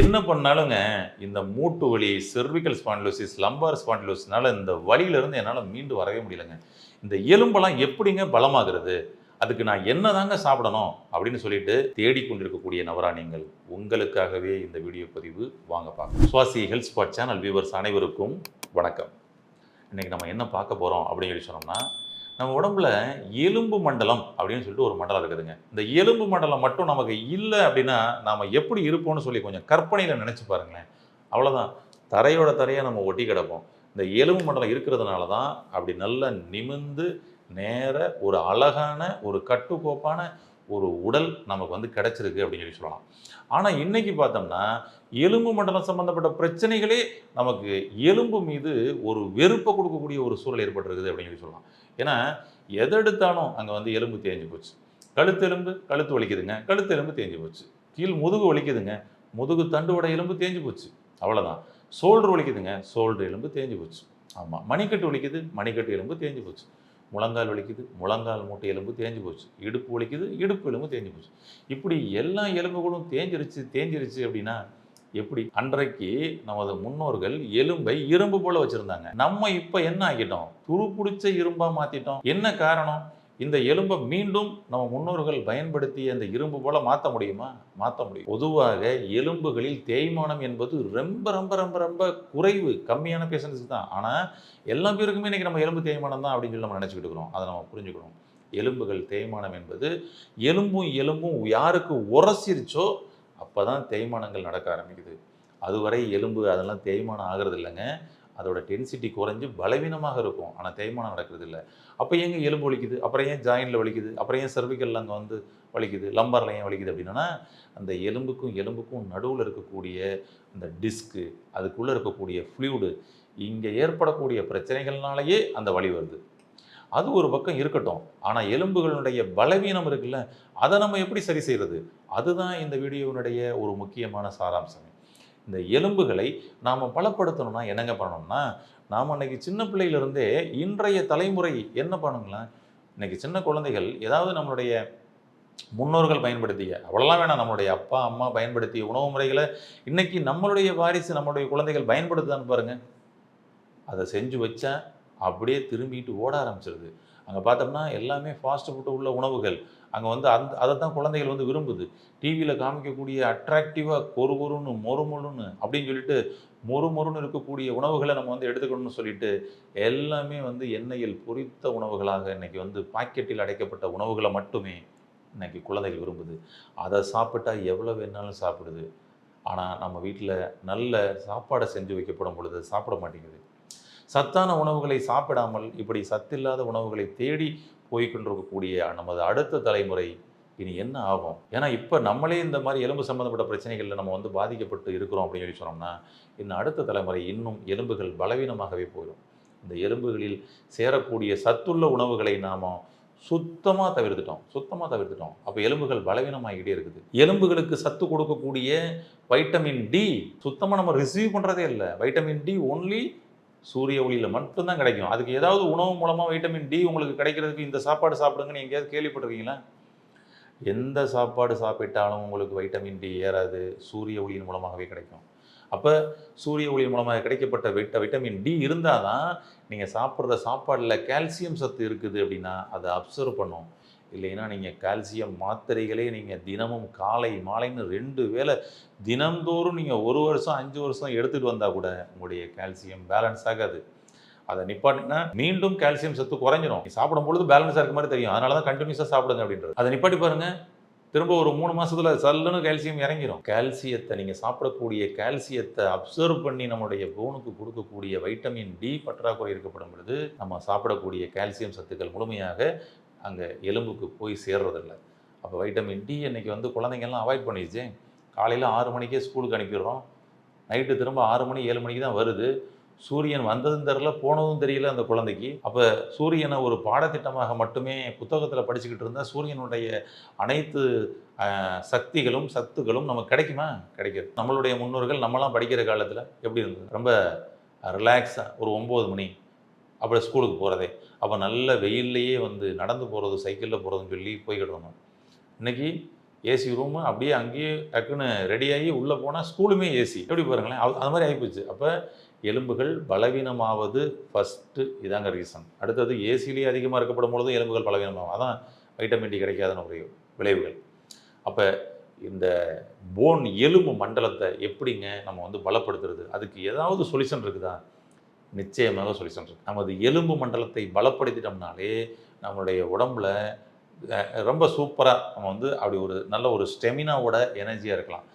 என்ன பண்ணாலுங்க இந்த மூட்டு வலி செர்விக்கல் ஸ்பாண்டிலோசிஸ் லம்பார் ஸ்பாண்டிலோசிஸ்னால இந்த வலியிலிருந்து என்னால் மீண்டு வரவே முடியலங்க. இந்த எலும்பெல்லாம் எப்படிங்க பலமாகிறது? அதுக்கு நான் என்ன தாங்க சாப்பிடணும்? அப்படின்னு சொல்லிட்டு தேடிக்கொண்டிருக்கக்கூடிய நபரா நீங்கள் உங்களுக்காகவே இந்த வீடியோ பதிவு. வாங்க பார்க்கலாம். Swasi health spot channel viewers அனைவருக்கும் வணக்கம். இன்னைக்கு நம்ம என்ன பார்க்க போகிறோம் அப்படின்னு சொல்லி சொன்னோம்னா நம்ம உடம்புல எலும்பு மண்டலம் அப்படின்னு சொல்லிட்டு ஒரு மண்டலம் இருக்குதுங்க. இந்த எலும்பு மண்டலம் மட்டும் நமக்கு இல்லை அப்படின்னா நாம் எப்படி இருப்போம்னு சொல்லி கொஞ்சம் கற்பனையில் நினச்சி பாருங்களேன். அவ்வளோதான் தரையோட தரையாக நம்ம ஒட்டி கிடப்போம். இந்த எலும்பு மண்டலம் இருக்கிறதுனால தான் அப்படி நல்லா நிமிந்து நேர ஒரு அழகான ஒரு கட்டுக்கோப்பான ஒரு உடல் நமக்கு வந்து கிடைச்சிருக்கு அப்படின்னு சொல்லி சொல்லலாம். ஆனால் இன்னைக்கு பார்த்தோம்னா எலும்பு மண்டலம் சம்பந்தப்பட்ட பிரச்சனைகளே நமக்கு எலும்பு மீது ஒரு வெறுப்பை கொடுக்கக்கூடிய ஒரு சூழல் ஏற்பட்டிருக்குது அப்படின்னு சொல்லி சொல்லலாம். ஏன்னா எதை எடுத்தாலும் அங்கே வந்து எலும்பு தேஞ்சு போச்சு. கழுத்து எலும்பு கழுத்து வலிக்குதுங்க. கழுத்து எலும்பு தேஞ்சு போச்சு. கீழ் முதுகு வலிக்குதுங்க. முதுகு தண்டுவட எலும்பு தேஞ்சு போச்சு. அவ்வளோதான் சோல்டர் வலிக்குதுங்க. சோல்டர் எலும்பு தேஞ்சு போச்சு. ஆமாம் மணிக்கட்டு வலிக்குது. மணிக்கட்டு எலும்பு தேஞ்சு போச்சு. முழங்கால் வலிக்குது. முழங்கால் மூட்டை எலும்பு தேஞ்சு போச்சு. இடுப்பு வலிக்குது. இடுப்பு எலும்பு தேஞ்சு போச்சு. இப்படி எல்லா எலும்புகளும் தேஞ்சிருச்சு தேஞ்சிருச்சு அப்படின்னா எப்படி? அன்றைக்கு நமது முன்னோர்கள் எலும்பை இரும்பு போல வச்சிருந்தாங்க. நம்ம இப்ப என்ன ஆக்கிட்டோம்? துரு பிடிச்ச இரும்பா மாத்திட்டோம். என்ன காரணம்? இந்த எலும்பை மீண்டும் நம்ம முன்னோர்கள் பயன்படுத்திய அந்த இரும்பு போல மாற்ற முடியுமா? மாற்ற முடியும். பொதுவாக எலும்புகளில் தேய்மானம் என்பது ரொம்ப ரொம்ப ரொம்ப ரொம்ப குறைவு. கம்மியான பேஷண்ட்ஸ் தான். ஆனால் எல்லா பேருக்குமே இன்றைக்கி நம்ம எலும்பு தேய்மானம் தான் அப்படின்னு சொல்லி நம்ம நினச்சிக்கிட்டு இருக்கிறோம். அதை நம்ம புரிஞ்சுக்கணும். எலும்புகள் தேய்மானம் என்பது எலும்பும் எலும்பும் யாருக்கு உரசிருச்சோ அப்போ தான் தேய்மானங்கள் நடக்க ஆரம்பிக்குது. அதுவரை எலும்பு அதெல்லாம் தேய்மானம் ஆகிறது இல்லைங்க அதோட டென்சிட்டி குறைஞ்சு பலவீனமாக இருக்கும். ஆனால் தேய்மானம் நடக்கிறது இல்லை அப்போ ஏங்க எலும்பு வலிக்குது? அப்புறம் ஏன் ஜாயிண்டில் வலிக்குது? அப்புறம் ஏன் சர்விக்கல் அங்கே வந்து வலிக்குது? லம்பரில் ஏன் வலிக்குது? அப்படின்னா அந்த எலும்புக்கும் எலும்புக்கும் நடுவில் இருக்கக்கூடிய அந்த டிஸ்க்கு அதுக்குள்ளே இருக்கக்கூடிய ஃப்ளூடு இங்கே ஏற்படக்கூடிய பிரச்சனைகள்னாலேயே அந்த வலி வருது. அது ஒரு பக்கம் இருக்கட்டும். ஆனால் எலும்புகளுடைய பலவீனம் இருக்குல்ல அதை நம்ம எப்படி சரி செய்கிறது அதுதான் இந்த வீடியோவினுடைய ஒரு முக்கியமான சாராம்சமே. இந்த எலும்புகளை நாம் பலப்படுத்தணும்னா என்னங்க பண்ணணும்னா நாம் அன்னைக்கு சின்ன பிள்ளையிலிருந்தே இன்றைய தலைமுறை என்ன பண்ணுங்களேன் இன்னைக்கு சின்ன குழந்தைகள் ஏதாவது நம்மளுடைய முன்னோர்கள் பயன்படுத்திய அவ்வளோலாம் வேணாம் நம்மளுடைய அப்பா அம்மா பயன்படுத்திய உணவு முறைகளை இன்னைக்கு நம்மளுடைய வாரிசு நம்மளுடைய குழந்தைகள் பயன்படுத்துதான்னு பாருங்கள் அதை செஞ்சு வச்சா அப்படியே திரும்பிட்டு ஓட ஆரம்பிச்சிருது. அங்கே பார்த்தோம்னா எல்லாமே ஃபாஸ்ட் ஃபுட்டு உள்ள உணவுகள். அங்கே வந்து அந்த அதை தான் குழந்தைகள் வந்து விரும்புது. டிவியில் காமிக்கக்கூடிய அட்ராக்டிவாக கொரு கொருன்னு மொறு மொறுன்னு அப்படின்னு சொல்லிட்டு மொறு மொறுன்னு இருக்கக்கூடிய உணவுகளை நம்ம வந்து எடுத்துக்கணும்னு சொல்லிட்டு எல்லாமே வந்து எண்ணெயில் பொரித்த உணவுகளாக இன்றைக்கி வந்து பாக்கெட்டில் அடைக்கப்பட்ட உணவுகளை மட்டுமே இன்றைக்கி குழந்தைகள் விரும்புது. அதை சாப்பிட்டா எவ்வளோ வேணாலும் சாப்பிடுது. ஆனால் நம்ம வீட்டில் நல்ல சாப்பாடை செஞ்சு வைக்கப்படும் பொழுது சாப்பிட மாட்டேங்குது. சத்தான உணவுகளை சாப்பிடாமல் இப்படி சத்தில்லாத உணவுகளை தேடி போய்கொண்டிருக்கக்கூடிய நமது அடுத்த தலைமுறை இனி என்ன ஆகும்? ஏன்னா இப்போ நம்மளே இந்த மாதிரி எலும்பு சம்மந்தப்பட்ட பிரச்சனைகளில் நம்ம வந்து பாதிக்கப்பட்டு இருக்கிறோம் அப்படின்னு சொல்லி சொன்னோம்னா இன்னும் அடுத்த தலைமுறை இன்னும் எலும்புகள் பலவீனமாகவே போயிடும். இந்த எலும்புகளில் சேரக்கூடிய சத்துள்ள உணவுகளை நாம் சுத்தமாக தவிர்த்துட்டோம். சுத்தமாக தவிர்த்துட்டோம். அப்போ எலும்புகள் பலவீனமாகிட்டே இருக்குது. எலும்புகளுக்கு சத்து கொடுக்கக்கூடிய வைட்டமின் டி சுத்தமாக நம்ம ரிசீவ் பண்ணுறதே இல்லை. வைட்டமின் டி ஒன்லி சூரிய ஒளியில் மட்டும்தான் கிடைக்கும். அதுக்கு ஏதாவது உணவு மூலமாக வைட்டமின் டி உங்களுக்கு கிடைக்கிறதுக்கு இந்த சாப்பாடு சாப்பிடுங்கன்னு எங்கேயாவது கேள்விப்பட்டிருக்கீங்களா? எந்த சாப்பாடு சாப்பிட்டாலும் உங்களுக்கு வைட்டமின் டி ஏறாது சூரிய ஒளியின் மூலமாகவே கிடைக்கும். அப்போ சூரிய ஒளியின் மூலமாக கிடைக்கப்பட்ட விட்ட வைட்டமின் டி இருந்தால் தான் நீங்கள் சாப்பிட்ற சாப்பாடில் கால்சியம் சத்து இருக்குது அப்படின்னா அதை அப்சர்வ் பண்ணும். இல்லைன்னா நீங்கள் கால்சியம் மாத்திரைகளே நீங்கள் தினமும் காலை மாலைன்னு ரெண்டு வேளை தினந்தோறும் நீங்கள் ஒரு வருஷம் அஞ்சு வருஷம் எடுத்துகிட்டு வந்தால் கூட உங்களுடைய கால்சியம் பேலன்ஸ் ஆகாது. அதை நிப்பாட்டினா மீண்டும் கால்சியம் சத்து குறைஞ்சிரும். நீ சாப்பிடும் பொழுது பேலன்ஸாக இருக்க மாதிரி தெரியும். அதனால தான் கண்டினியூஸாக சாப்பிடுங்க அப்படின்றது. அதை நிப்பாட்டி பாருங்கள் திரும்ப ஒரு மூணு மாதத்தில் சல்லுன்னு கால்சியம் இறங்கிடும் கால்சியத்தை நீங்கள் சாப்பிடக்கூடிய கால்சியத்தை அப்சர்வ் பண்ணி நம்மளுடைய போனுக்கு கொடுக்கக்கூடிய வைட்டமின் டி பற்றாக்குறை இருக்கப்படும் பொழுது நம்ம சாப்பிடக்கூடிய கால்சியம் சத்துக்கள் முழுமையாக அங்கே எலும்புக்கு போய் சேர்றதில்ல. அப்போ வைட்டமின் டி இன்றைக்கி வந்து குழந்தைங்கள்லாம் அவாய்ட் பண்ணிடுச்சு. காலையில் ஆறு மணிக்கே ஸ்கூலுக்கு அனுப்பிடுறோம். நைட்டு திரும்ப ஆறு மணி ஏழு மணிக்கு தான் வருது. சூரியன் வந்ததும் தெரில போனதும் தெரியல அந்த குழந்தைக்கு. அப்போ சூரியனை ஒரு பாடத்திட்டமாக மட்டுமே புத்தகத்தில் படிச்சுக்கிட்டு இருந்தால் சூரியனுடைய அனைத்து சக்திகளும் சத்துகளும் நமக்கு கிடைக்குமா? கிடைக்காது. நம்மளுடைய முன்னோர்கள் நம்மலாம் படிக்கிற காலத்தில் எப்படி இருந்தது? ரொம்ப ரிலாக்ஸாக ஒரு ஒம்பது மணி அப்புறம் ஸ்கூலுக்கு போகிறதே அப்போ நல்ல வெயில்லையே வந்து நடந்து போகிறது சைக்கிளில் போகிறதுன்னு சொல்லி போய்கிடணும் இன்றைக்கி இன்னைக்கு ஏசி ரூமு அப்படியே அங்கேயே டக்குன்னு ரெடியாகி உள்ளே போனால் ஸ்கூலுமே ஏசி எப்படி பாருங்களேன்? அது அது மாதிரி ஆகிப்போச்சு அப்போ எலும்புகள் பலவீனமாவது ஃபஸ்ட்டு இதாங்க ரீசன் அடுத்தது ஏசிலேயே அதிகமாக இருக்கப்படும் பொழுதும் எலும்புகள் பலவீனமாகும். அதான் வைட்டமின் டி கிடைக்காதன ஒரு விளைவுகள். அப்போ இந்த போன் எலும்பு மண்டலத்தை எப்படிங்க நம்ம வந்து பலப்படுத்துறது? அதுக்கு ஏதாவது சொல்யூஷன் இருக்குதா? நிச்சயமாக சொல்யூஷன் இருக்கு நமது எலும்பு மண்டலத்தை பலப்படுத்திட்டோம்னாலே நம்மளுடைய உடம்புல ரொம்ப சூப்பராக நம்ம வந்து அப்படி ஒரு நல்ல ஒரு ஸ்டெமினாவோட எனர்ஜியாக இருக்கலாம்.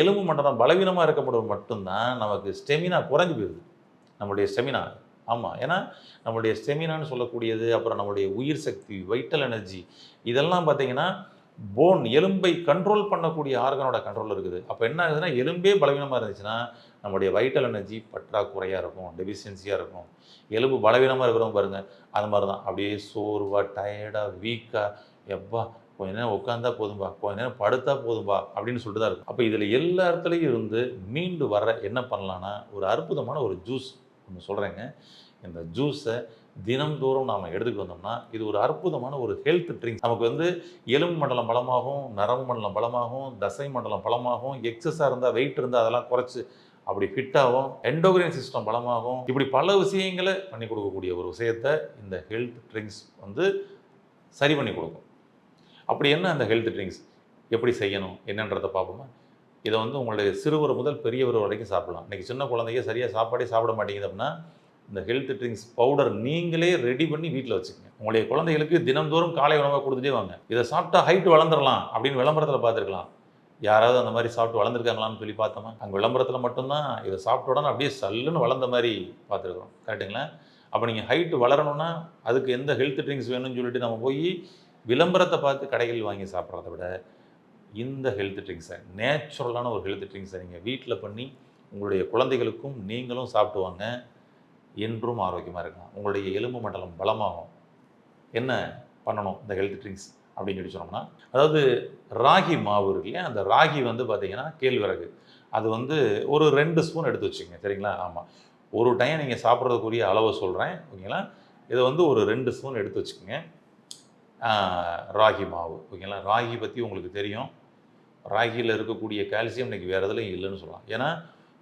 எலும்பு மண்டலம் பலவீனமாக இருக்கப்படும் மட்டும்தான் நமக்கு ஸ்டெமினா குறைஞ்சி போயிடுது நம்மளுடைய ஸ்டெமினா. ஆமாம் ஏன்னா நம்மளுடைய ஸ்டெமினான்னு சொல்லக்கூடியது அப்புறம் நம்மளுடைய உயிர் சக்தி வைட்டல் எனர்ஜி இதெல்லாம் பார்த்திங்கன்னா போன் எலும்பை கண்ட்ரோல் பண்ணக்கூடிய ஆர்கனோட கண்ட்ரோல் இருக்குது. அப்போ என்ன ஆகுதுன்னா எலும்பே பலவீனமாக இருந்துச்சுன்னா நம்மளுடைய வைட்டல் எனர்ஜி பற்றாக்குறையாக இருக்கும் டெபிஷியன்சியாக இருக்கும். எலும்பு பலவீனமாக இருக்கிறவங்க பாருங்கள் அது மாதிரி தான் அப்படியே சோர்வாக டயர்டாக வீக்காக எப்பா கொஞ்ச நேரம் உட்காந்தா போதும்பா கொஞ்ச நேரம் படுத்தா போதும்பா அப்படின்னு சொல்லிட்டு தான் இருக்கும். அப்போ இதில் எல்லா இடத்துலையும் இருந்து மீண்டு வர என்ன பண்ணலான்னா ஒரு அற்புதமான ஒரு ஜூஸ் ஒன்று சொல்கிறேங்க இந்த ஜூஸை தினம்தோறும் நாம் எடுத்துக்கிட்டு வந்தோம்னா இது ஒரு அற்புதமான ஒரு ஹெல்த் ட்ரிங்க் நமக்கு வந்து எலும்பு மண்டலம் பலமாகும் நரம்பு மண்டலம் பலமாகும் தசை மண்டலம் பலமாகும் எக்ஸஸாக இருந்தால் வெயிட் இருந்தால் அதெல்லாம் குறைச்சி அப்படி ஃபிட்டாகும் எண்டோகிரைன் சிஸ்டம் பலமாகும். இப்படி பல விஷயங்களை பண்ணி கொடுக்கக்கூடிய ஒரு விஷயத்தை இந்த ஹெல்த் ட்ரிங்க்ஸ் வந்து சரி பண்ணி கொடுக்கும். அப்படி என்ன அந்த ஹெல்த் ட்ரிங்க்ஸ் எப்படி செய்யணும்? என்னன்றதை பார்ப்போமா? இதை வந்து உங்களுடைய சிறுவர் முதல் பெரியவர் வரைக்கும் சாப்பிடலாம். இன்றைக்கி சின்ன குழந்தைங்க சரியாக சாப்பாடே சாப்பிட மாட்டேங்குது அப்படின்னா இந்த ஹெல்த் ட்ரிங்க்ஸ் பவுடர் நீங்களே ரெடி பண்ணி வீட்டில் வச்சுக்கோங்க. உங்களுடைய குழந்தைகளுக்கு தினம்தோறும் காலை உணவாக கொடுத்துட்டே வாங்க. இதை சாப்பிட்டா ஹைட் வளர்ந்துடலாம் அப்படின்னு விளம்பரத்தில் பார்த்துருக்கலாம். யாராவது அந்த மாதிரி சாப்பிட்டு வளர்ந்துருக்காங்களான்னு சொல்லி பார்த்தோமா? அங்கே விளம்பரத்தில் மட்டும்தான் இதை சாப்பிட்ட உடனே அப்படியே சல்லுன்னு வளர்ந்த மாதிரி பார்த்துருக்குறோம். கரெக்டுங்களா அப்போ நீங்கள் ஹைட்டு வளரணும்னா அதுக்கு எந்த ஹெல்த் ட்ரிங்க்ஸ் வேணும்னு சொல்லிட்டு நம்ம போய் விளம்பரத்தை பார்த்து கடைகளில் வாங்கி சாப்பிட்றத விட இந்த ஹெல்த் ட்ரிங்க்ஸை நேச்சுரலான ஒரு ஹெல்த் ட்ரிங்க்ஸை நீங்கள் வீட்டில் பண்ணி உங்களுடைய குழந்தைகளுக்கும் நீங்களும் சாப்பிட்டு வாங்க. என்றும் ஆரோக்கியமாக இருக்கலாம். உங்களுடைய எலும்பு மண்டலம் பலமாகும். என்ன பண்ணணும்? இந்த ஹெல்த் ட்ரிங்க்ஸ் அப்படின்னு சொல்லி சொன்னோம்னா அதாவது ராகி மாவு இருக்கு இல்லையா? அந்த ராகி வந்து பார்த்தீங்கன்னா கேழ்வரகு. அது வந்து ஒரு ரெண்டு ஸ்பூன் எடுத்து வச்சுக்கோங்க. சரிங்களா? ஆமாம் ஒரு டைம் நீங்கள் சாப்பிட்றதுக்குரிய அளவை சொல்கிறேன் ஓகேங்களா? இதை வந்து ஒரு ரெண்டு ஸ்பூன் எடுத்து வச்சுக்கோங்க. ராகி மாவு. ஓகேங்களா? ராகி பற்றி உங்களுக்கு தெரியும். ராகியில் இருக்கக்கூடிய கால்சியம் இன்றைக்கி வேறு எதுலையும் இல்லைன்னு சொல்லலாம். ஏன்னா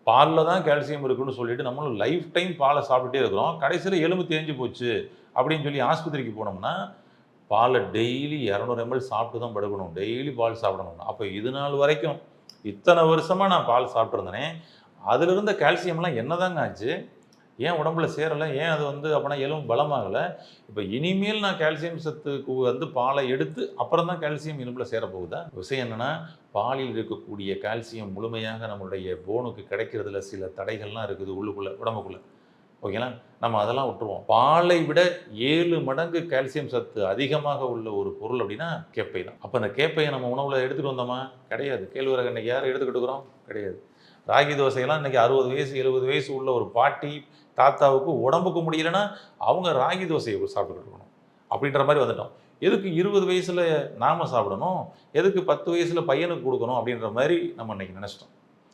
பாலில் தான் கால்சியம் இருக்குன்னு சொல்லிட்டு நம்மளும் லைஃப் டைம் பாலை சாப்பிட்டுட்டே இருக்கிறோம். கடைசியில் எலும்பு தேஞ்சு போச்சு அப்படின்னு சொல்லி ஆஸ்பத்திரிக்கு போனோம்னா பாலை டெய்லி இரநூறு எம்எல் சாப்பிட்டு தான் படுக்கணும். டெய்லி பால் சாப்பிடணும் அப்போ இது நாள் வரைக்கும் இத்தனை வருஷமாக நான் பால் சாப்பிட்ருந்தேனே அதில் இருந்த கால்சியம்லாம் என்னதாங்க ஆச்சு? ஏன் உடம்புல சேரலை? ஏன் அது வந்து அப்படின்னா எலும்பு பலமாகலை? இப்போ இனிமேல் நான் கால்சியம் சத்துக்கு வந்து பாலை எடுத்து அப்புறம் தான் கால்சியம் எலும்பில் சேரப்போகுதா? விஷயம் என்னென்னா பாலில் இருக்கக்கூடிய கால்சியம் முழுமையாக நம்மளுடைய போனுக்கு கிடைக்கிறதுல சில தடைகள்லாம் இருக்குது உள்ளுக்குள்ளே உடம்புக்குள்ளே. ஓகேங்களா நம்ம அதெல்லாம் விட்டுருவோம். பாலை விட ஏழு மடங்கு கால்சியம் சத்து அதிகமாக உள்ள ஒரு பொருள் அப்படின்னா கேப்பை தான் அப்போ அந்த கேப்பையை நம்ம உணவில் எடுத்துகிட்டு வந்தோமா? கிடையாது. கேழ்வரகு யார் எடுத்துக்கிட்டு இருக்கிறோம்? கிடையாது. ராகி தோசையெல்லாம் இன்னைக்கு அறுபது வயசு எழுபது வயசு உள்ள ஒரு பாட்டி தாத்தாவுக்கு உடம்புக்கு முடியலன்னா அவங்க ராகி தோசையை சாப்பிட்டுக்கிட்டு இருக்கணும். அப்படின்ற மாதிரி வந்துட்டோம். எதுக்கு இருபது வயசில் நாம சாப்பிடணும்? எதுக்கு பத்து வயசில் பையனுக்கு கொடுக்கணும்? அப்படின்ற மாதிரி நம்ம இன்றைக்கி நினச்சிட்டோம்.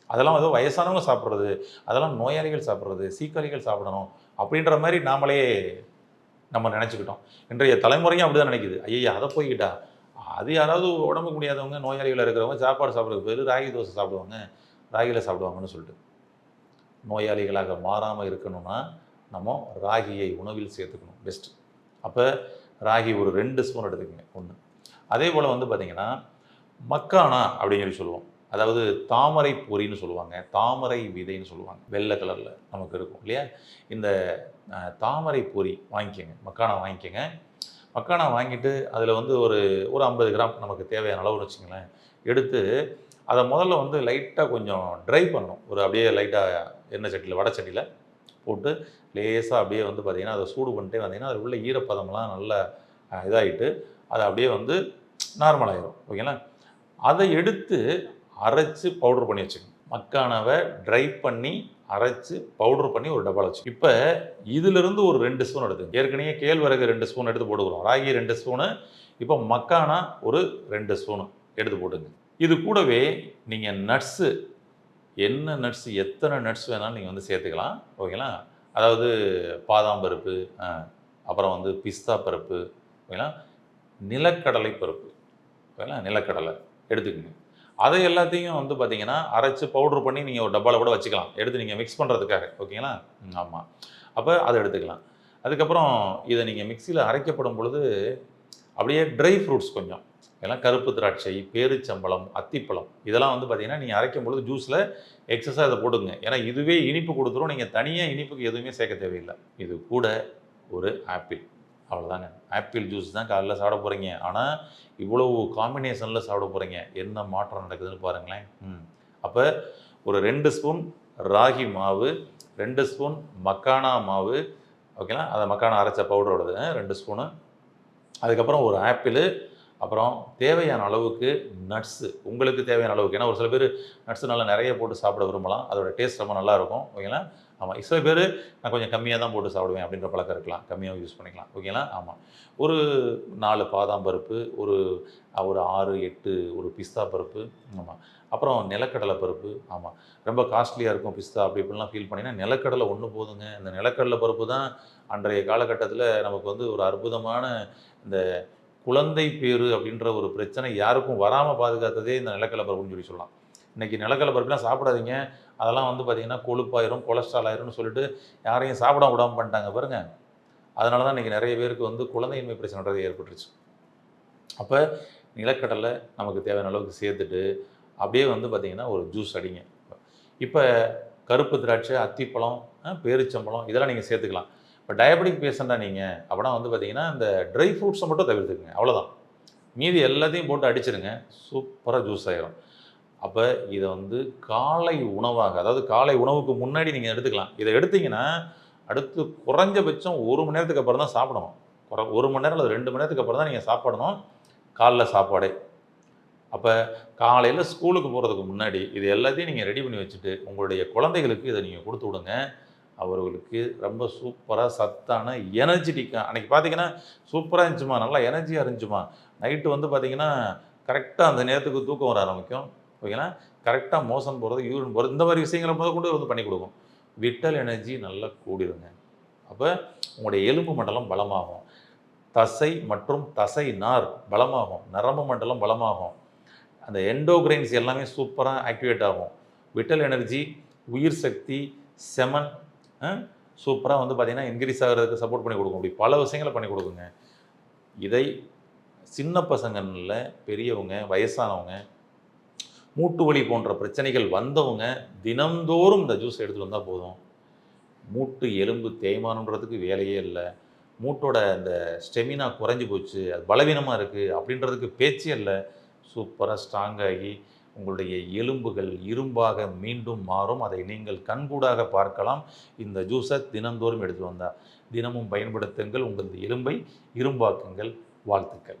அதெல்லாம் ஏதோ வயசானவங்க சாப்பிட்றது அதெல்லாம் நோயாளிகள் சாப்பிட்றது சீக்காளிகள் சாப்பிடணும் அப்படின்ற மாதிரி நாமளே நம்ம நினச்சிக்கிட்டோம். இன்றைய தலைமுறையும் அப்படி தான் நினைக்குது. ஐயா அதை போய்கிட்டா அது யாராவது உடம்புக்கு முடியாதவங்க நோயாளிகள் இருக்கிறவங்க சாப்பாடு சாப்பிட்றதுக்கு பேர் ராகி தோசை சாப்பிடுவாங்க. ராகியில் சாப்பிடுவாங்கன்னு சொல்லிட்டு. நோயாளிகளாக மாறாமல் இருக்கணும்னா நம்ம ராகியை உணவில் சேர்த்துக்கணும் பெஸ்ட் அப்போ ராகி ஒரு ரெண்டு ஸ்பூன் எடுத்துக்கங்க ஒன்று அதே போல் வந்து பார்த்தீங்கன்னா மக்கானா அப்படின்னு சொல்லி சொல்லுவோம். அதாவது தாமரை பொறின்னு சொல்லுவாங்க தாமரை விதைன்னு சொல்லுவாங்க. வெள்ளை கலரில் நமக்கு இருக்கும் இல்லையா? இந்த தாமரை பொறி வாங்கிக்கோங்க மக்கானா வாங்கிக்கோங்க. மக்கானா வாங்கிட்டு அதில் வந்து ஒரு ஒரு ஐம்பது கிராம் நமக்கு தேவையான அளவுன்னு வச்சுங்களேன் எடுத்து அதை முதல்ல வந்து லைட்டாக கொஞ்சம் ட்ரை பண்ணணும். ஒரு அப்படியே லைட்டாக எண்ணெய் சட்டியில் வடை சட்டியில் போட்டு லேசாக அப்படியே வந்து பார்த்திங்கன்னா அதை சூடு பண்ணிட்டே வந்தீங்கன்னா அதில் உள்ள ஈரப்பதம்லாம் நல்லா இதாகிட்டு அது அப்படியே வந்து நார்மலாகிடும் ஓகேங்களா அதை எடுத்து அரைச்சி பவுடர் பண்ணி வச்சுக்கணும். மக்கானாவை ட்ரை பண்ணி அரைச்சி பவுடர் பண்ணி ஒரு டப்பாவில் வச்சு இப்போ இதிலிருந்து ஒரு ரெண்டு ஸ்பூன் எடுத்துங்க ஏற்கனவே கேழ்வரகு ரெண்டு ஸ்பூன் எடுத்து போட்டுக்கிறோம். ராகி ரெண்டு ஸ்பூனு இப்போ மக்கானா ஒரு ரெண்டு ஸ்பூனு எடுத்து போட்டுங்க இது கூடவே நீங்கள் நட்ஸு என்ன நட்ஸு எத்தனை நட்ஸ் வேணாலும் நீங்கள் வந்து சேர்த்துக்கலாம். ஓகேங்களா? அதாவது பாதாம் பருப்பு அப்புறம் வந்து பிஸ்தா பருப்பு ஓகேங்களா? நிலக்கடலை பருப்பு ஓகேங்களா? நிலக்கடலை எடுத்துக்கோங்க. அதை எல்லாத்தையும் வந்து பார்த்தீங்கன்னா அரைச்சி பவுடர் பண்ணி நீங்கள் ஒரு டப்பாவில் கூட வச்சுக்கலாம். எடுத்து நீங்கள் மிக்ஸ் பண்ணுறதுக்காக ஓகேங்களா? ஆமாம் அப்போ அதை எடுத்துக்கலாம். அதுக்கப்புறம் இதை நீங்கள் மிக்சியில் அரைக்கப்படும் பொழுது அப்படியே ட்ரை ஃப்ரூட்ஸ் கொஞ்சம். எல்லாம் கருப்பு திராட்சை பேரிச்சம்பழம் அத்திப்பழம் இதெல்லாம் வந்து பார்த்தீங்கன்னா நீங்கள் அரைக்கும் பொழுது ஜூஸில் எக்ஸஸாக இதை போடுங்க ஏன்னா இதுவே இனிப்பு கொடுத்துரும். நீங்கள் தனியாக இனிப்புக்கு எதுவுமே சேர்க்க தேவையில்லை. இது கூட ஒரு ஆப்பிள் அவ்வளோதாங்க ஆப்பிள் ஜூஸ் தான் காலையில் சாப்பிட போகிறீங்க ஆனால் இவ்வளவு காம்பினேஷனில் சாப்பிட போகிறீங்க என்ன மாற்றம் நடக்குதுன்னு பாருங்களேன். ம். அப்போ ஒரு ரெண்டு ஸ்பூன் ராகி மாவு ரெண்டு ஸ்பூன் மக்கானா மாவு. ஓகேங்களா? அதை மக்கானா அரைச்ச பவுடரோடது ரெண்டு ஸ்பூனு. அதுக்கப்புறம் ஒரு ஆப்பிள் அப்புறம் தேவையான அளவுக்கு நட்ஸு உங்களுக்கு தேவையான அளவுக்கு. ஏன்னா ஒரு சில பேர் நட்ஸு நல்லா நிறைய போட்டு சாப்பிட விரும்பலாம். அதோட டேஸ்ட் ரொம்ப நல்லாயிருக்கும் ஓகேங்களா? ஆமாம் சில பேர் நான் கொஞ்சம் கம்மியாக தான் போட்டு சாப்பிடுவேன் அப்படின்ற பழக்கம் இருக்கலாம். கம்மியாக யூஸ் பண்ணிக்கலாம். ஓகேங்களா? ஆமாம் ஒரு நாலு பாதாம் பருப்பு ஒரு ஒரு ஆறு எட்டு ஒரு பிஸ்தா பருப்பு. ஆமாம் அப்புறம் நிலக்கடலை பருப்பு. ஆமாம் ரொம்ப காஸ்ட்லியாக இருக்கும் பிஸ்தா அப்படி இப்படிலாம் ஃபீல் பண்ணிங்கன்னா நிலக்கடலை ஒன்று போதுங்க. இந்த நிலக்கடலை பருப்பு தான் அன்றைய காலகட்டத்தில் நமக்கு வந்து ஒரு அற்புதமான இந்த குழந்தை பேரு அப்படின்ற ஒரு பிரச்சனை யாருக்கும் வராமல் பாதுகாத்ததே இந்த நிலக்கடலை பருப்புன்னு சொல்லி சொல்லலாம். இன்றைக்கி நிலக்கடலை பருப்புலாம் சாப்பிடாதீங்க. அதெல்லாம் வந்து பார்த்திங்கன்னா கொழுப்பாயிரும் கொலஸ்ட்ரால் ஆயிரும்னு சொல்லிட்டு யாரையும் சாப்பிட விடாமல் பண்ணிட்டாங்க பாருங்கள் அதனால தான் இன்றைக்கி நிறைய பேருக்கு வந்து குழந்தையின்மை பிரச்சனைன்றது ஏற்பட்டுருச்சு. அப்போ நிலக்கடலை நமக்கு தேவையான அளவுக்கு சேர்த்துட்டு அப்படியே வந்து பார்த்திங்கன்னா ஒரு ஜூஸ் அடிங்க. இப்போ கருப்பு திராட்சை அத்திப்பழம் பேரிச்சம்பழம் இதெல்லாம் நீங்கள் சேர்த்துக்கலாம். இப்போ டயபெட்டிக் பேஷண்ட்டாக நீங்கள் அப்படின்னா வந்து பார்த்தீங்கன்னா இந்த ட்ரை ஃப்ரூட்ஸை மட்டும் தவிர்த்துக்குங்க. அவ்வளோதான் மீதி எல்லாத்தையும் போட்டு அடிச்சிருங்க. சூப்பராக ஜூஸ் ஆகிடும் அப்போ இதை வந்து காலை உணவாக அதாவது காலை உணவுக்கு முன்னாடி நீங்கள் எடுத்துக்கலாம். இதை எடுத்தீங்கன்னா அடுத்து குறைஞ்சபட்சம் ஒரு மணி நேரத்துக்கு அப்புறம் தான் சாப்பிடணும். குறை ஒரு மணி நேரம் அல்லது ரெண்டு மணி நேரத்துக்கு அப்புறம் தான் நீங்கள் சாப்பிடணும். காலைல சாப்பாடே. அப்போ காலையில் ஸ்கூலுக்கு போகிறதுக்கு முன்னாடி இது எல்லாத்தையும் நீங்கள் ரெடி பண்ணி வச்சுட்டு உங்களுடைய குழந்தைகளுக்கு இதை நீங்கள் கொடுத்து விடுங்க. அவர்களுக்கு ரொம்ப சூப்பராக சத்தான எனர்ஜெட்டிக்காக அன்றைக்கி பார்த்தீங்கன்னா சூப்பராக இருந்துச்சுமா நல்லா எனர்ஜியாக இருந்துச்சுமா. நைட்டு வந்து பார்த்தீங்கன்னா கரெக்டாக அந்த நேரத்துக்கு தூக்கம் வர ஆரம்பிக்கும். ஓகேங்களா? கரெக்டாக மோசம் போகிறது யூரின் போகிறது இந்த மாதிரி விஷயங்களை முத கொண்டு வந்து பண்ணி கொடுக்கும். விட்டல் எனர்ஜி நல்லா கூடிருங்க. அப்போ உங்களுடைய எலும்பு மண்டலம் பலமாகும். தசை மற்றும் தசை நார் பலமாகும். நரம்பு மண்டலம் பலமாகும். அந்த எண்டோகிரைன்ஸ் எல்லாமே சூப்பராக ஆக்டிவேட் ஆகும். விட்டல் எனர்ஜி உயிர் சக்தி செமன் சூப்பராக வந்து பார்த்திங்கன்னா இன்க்ரீஸ் ஆகிறதுக்கு சப்போர்ட் பண்ணி கொடுக்கும். அப்படி பல விஷயங்களை பண்ணி கொடுக்குங்க. இதை சின்ன பசங்கள்ல பெரியவங்க வயசானவங்க மூட்டு வலி போன்ற பிரச்சனைகள் வந்தவங்க தினந்தோறும் இந்த ஜூஸ் எடுத்துகிட்டு வந்தால் போதும். மூட்டு எலும்பு தேய்மானன்றதுக்கு வேலையே இல்லை. மூட்டோட அந்த ஸ்டெமினா குறைஞ்சி போச்சு. அது பலவீனமாக இருக்குது அப்படின்றதுக்கு பேச்சே இல்லை. சூப்பராக ஸ்ட்ராங் ஆகி உங்களுடைய எலும்புகள் இரும்பாக மீண்டும் மாறும். அதை நீங்கள் கண்கூடாக பார்க்கலாம். இந்த ஜூஸை தினந்தோறும் எடுத்து வந்தால் தினமும் பயன்படுத்துங்கள். உங்களது எலும்பை இரும்பாக்குங்கள். வாழ்த்துக்கள்.